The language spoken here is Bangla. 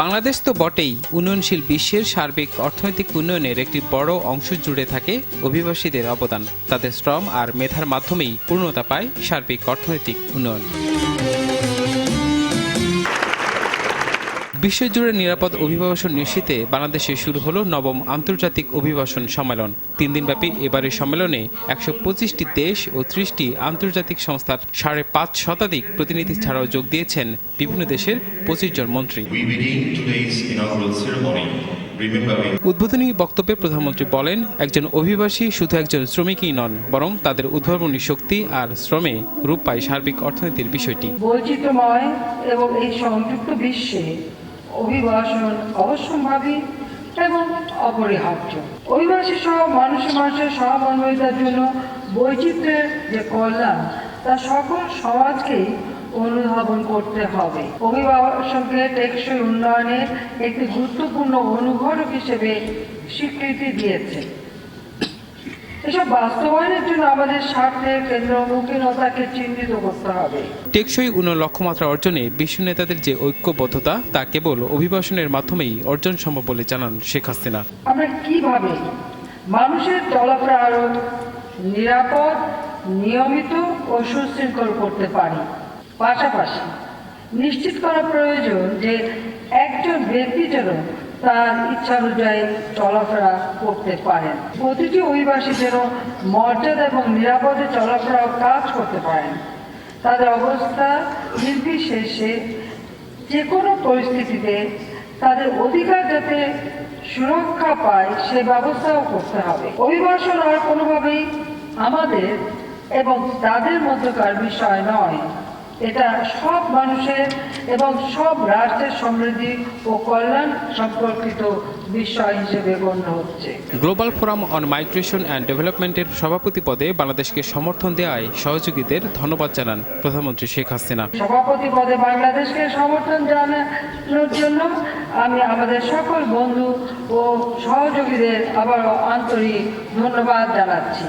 বাংলাদেশ তো বটেই উন্নয়নশীল বিশ্বের সার্বিক অর্থনৈতিক উন্নয়নের একটি বড় অংশ জুড়ে থাকে অভিবাসীদের অবদান। তাদের শ্রম আর মেধার মাধ্যমেই পূর্ণতা পায় সার্বিক অর্থনৈতিক উন্নয়ন। বিশ্বজুড়ে নিরাপদ অভিবাসন নিশ্চিতে বাংলাদেশে শুরু হলো নবম আন্তর্জাতিক অভিবাসন সম্মেলন। তিন দিনব্যাপী এবারের সম্মেলনে একশো পঁচিশটি দেশ ও ত্রিশটি আন্তর্জাতিক সংস্থার সাড়ে পাঁচ শতাধিক প্রতিনিধি ছাড়াও যোগ দিয়েছেন বিভিন্ন দেশের পঁচিশ জন মন্ত্রী। উদ্বোধনী বক্তব্যে প্রধানমন্ত্রী বলেন একজন অভিবাসী শুধু একজন শ্রমিকই নন বরং তাদের উদ্ভাবনী শক্তি আর শ্রমে রূপ পায় সার্বিক অর্থনীতির বিষয়টি। বৈচিত্র্যময় এবং এই সংযুক্ত বিশ্বে অভিবাসন অবশ্যম্ভাবী এবং অপরিহার্য। অভিবাসী সহ মানুষের মানুষের সহমর্মিতার জন্য বৈচিত্র্যের যে কল্যাণ, তা সকল সমাজকেই অনুধাবন করতে হবে। অভিবাসনকে টেকসই উন্নয়নের একটি গুরুত্বপূর্ণ অনুঘটক হিসেবে স্বীকৃতি দিয়েছে। এসব বাস্তবায়নের জন্য আমাদের স্বার্থে কেন্দ্রমুখীনতাকে চিহ্নিত করতে হবে। টেকসই উন্নয়ন লক্ষ্যমাত্রা অর্জনে বিশ্ব নেতাদের যে ঐক্যবদ্ধতা তা কেবল অভিবাসনের মাধ্যমেই অর্জন সম্ভব বলে জানান শেখ হাসিনা। আমরা কীভাবে মানুষের চলাফেরা আরও নিরাপদ নিয়মিত ও সুশৃঙ্খল করতে পারি। পাশাপাশি নিশ্চিত করা প্রয়োজন যে একজন ব্যক্তি যেন তার ইচ্ছা অনুযায়ী চলাফেরা করতে পারেন। প্রতিটি অভিবাসী যেন মর্যাদা এবং নিরাপদে চলাফেরা কাজ করতে পারেন। তাদের অবস্থা নির্বিশেষে যে কোনো পরিস্থিতিতে তাদের অধিকার যাতে সুরক্ষা পায়, সে ব্যবস্থাও করতে হবে। অভিবাসন আর কোনোভাবেই আমাদের এবং তাদের মধ্যকার বিষয় নয়। এটা সব মানুষের এবং সব রাষ্ট্রের সমৃদ্ধি ও কল্যাণ সম্পর্কিত বিষয় হিসেবে গণ্য হচ্ছে। Global forum on migration and ডেভেলপমেন্টের সভাপতি পদে বাংলাদেশকে সমর্থন দেওয়ায় সহযোগীদের ধন্যবাদ জানান প্রধানমন্ত্রী শেখ হাসিনা। সভাপতি পদে বাংলাদেশকে সমর্থন জানানোর জন্য আমি আমাদের সকল বন্ধু ও সহযোগীদের আবারও আন্তরিক ধন্যবাদ জানাচ্ছি.